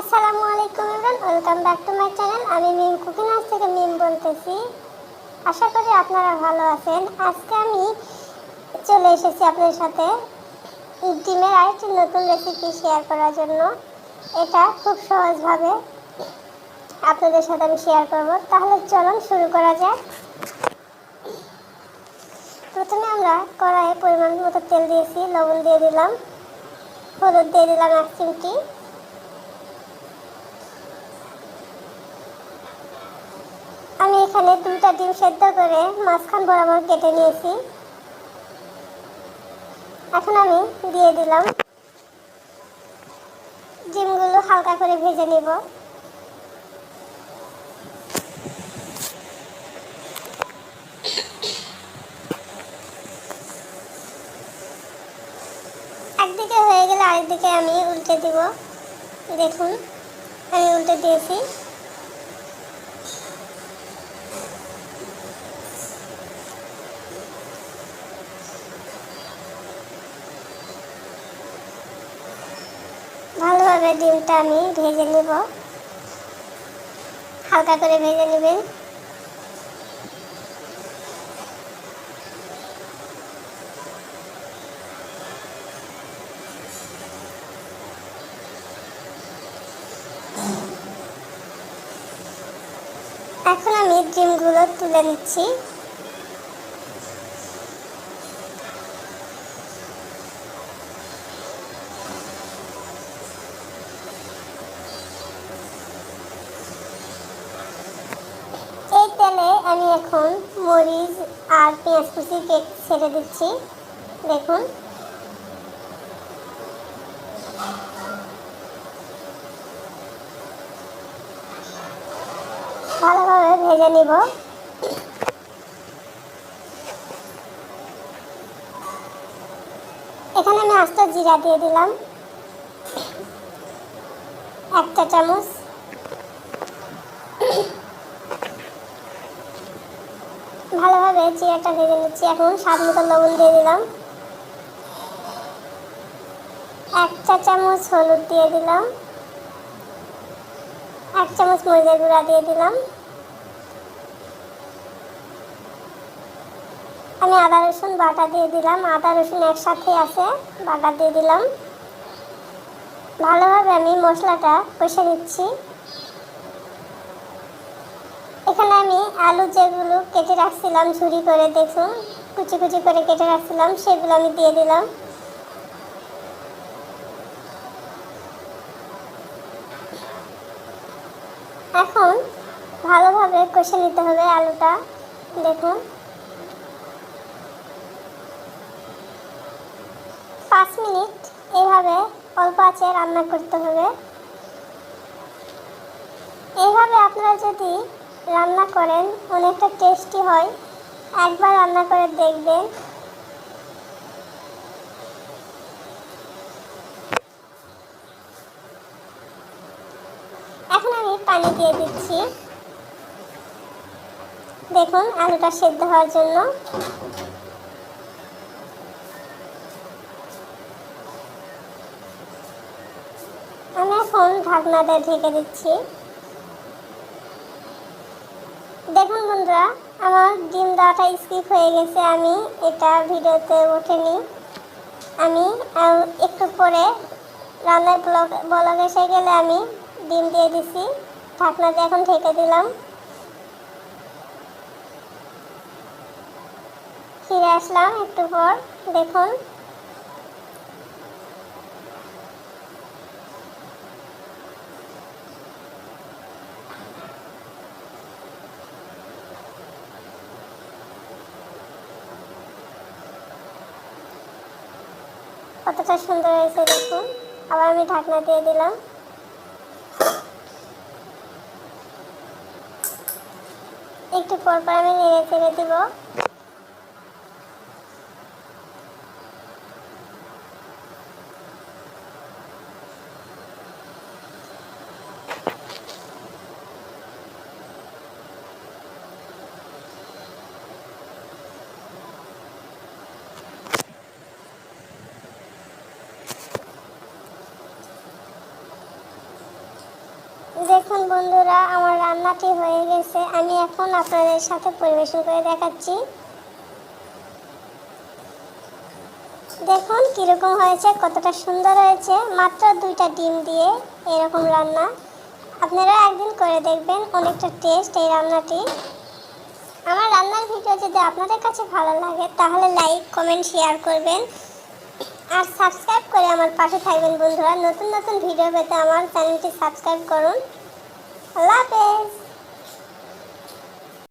আসসালামু আলাইকুম everyone welcome back to my channel আমি মিম কুকিং হাউস থেকে মিম বলতেছি। আশা করি আপনারা ভালো আছেন। আজকে আমি চলে এসেছি আপনাদের সাথে ডিমের আরেকটি নতুন রেসিপি শেয়ার করার জন্য। এটা খুব সহজভাবে আপনাদের সাথে আমি শেয়ার করব। তাহলে চলুন শুরু করা যাক। প্রথমে আমরা কড়াইয়ে পরিমাণ মতো তেল দিয়েছি, লবণ দিয়ে দিলাম, হলুদ দিয়ে দিলাম এক চিমটি। এখানে দুটা ডিম সেদ্ধ করে মাঝখান বরাবর কেটে নিয়েছি। এখন আমি দিয়ে দিলাম ডিমগুলো হালকা করে ভেজে নিব। একদিকে হয়ে গেলে আরেকদিকে আমি উল্টে দিব। দেখুন, আমি উল্টে দিয়েছি। ভালোভাবে ডিমটা আমি ভেজে নেব। হালকা করে ভেজে নেবেন এখন আমি ডিমগুলো তুলে নিচ্ছি এই তেলে আমি এখন মরিচ আর পেঁয়াজ কুচি ছেড়ে দিচ্ছি। দেখুন। ভালোভাবে ভেজে নিব। এখানে আমি আস্ত জিরা দিয়ে দিলাম। একটা চামচ ভালোভাবে জিরাটা ভেজে নিচ্ছি এখন, স্বাদ মতো লবণ দিয়ে দিলাম। এক চা চামচ হলুদ দিয়ে দিলাম। এক চামচ মরিচের গুঁড়া দিয়ে দিলাম। আমি আদা, রসুন, বাটা দিয়ে দিলাম। আদা, রসুন একসাথে আছে, বাটা দিয়ে দিলাম। ভালোভাবে আমি মশলাটা কষে নিচ্ছি। এখানে আমি আলু যেগুলো কেটে রাখছিলাম ঝুরি করে দেখুন, কুচি কুচি করে কেটে রাখছিলাম, সেগুলো আমি দিয়ে দিলাম। এখন ভালোভাবে কষে নিতে হবে আলুটা, দেখুন। পাঁচ মিনিট এইভাবে অল্প আছে রান্না করতে হবে। এইভাবে আপনারা যদি রান্না করেন, অনেকটা টেস্টি হয়। একবার রান্না করে দেখবেন। এখন আমি পানি দিয়ে দিচ্ছি। দেখুন, আলুটা সেদ্ধ হওয়ার জন্য। আমি এখন ঢাকনা দিয়ে ঢেকে দিচ্ছি। দেখুন বন্ধুরা, আমার ডিম দেওয়াটা স্কিপ হয়ে গেছে, আমি এটা ভিডিওতে ওঠেনি আমি একটু পরে রান্নার ব্লগ ব্লগ এসে গেলে আমি ডিম দিয়ে দিছি, ঢাকনা দিয়ে এখন ঢেকে দিলাম। ফিরে আসলাম একটু পর, দেখুন। কতটা সুন্দর হয়েছে দেখুন। আবার আমি ঢাকনা দিয়ে দিলাম। একটু পর পর আমি নেড়ে চেড়ে দিব। বন্ধুরা, আমার রান্নাটি হয়ে গেছে। আমি এখন আপনাদের সাথে পরিবেশন করে দেখাচ্ছি। দেখুন কীরকম হয়েছে, কতটা সুন্দর হয়েছে। মাত্র দুইটা ডিম দিয়ে এরকম রান্না। আপনারা একদিন করে দেখবেন অনেকটা টেস্ট এই রান্নাটি। আমার রান্নার ভিডিও যদি আপনাদের কাছে ভালো লাগে, তাহলে লাইক কমেন্ট শেয়ার করবেন। আর সাবস্ক্রাইব করে আমার পাশে থাকবেন বন্ধুরা। নতুন নতুন ভিডিও পেতে আমার চ্যানেলটি সাবস্ক্রাইব করুন। Love is.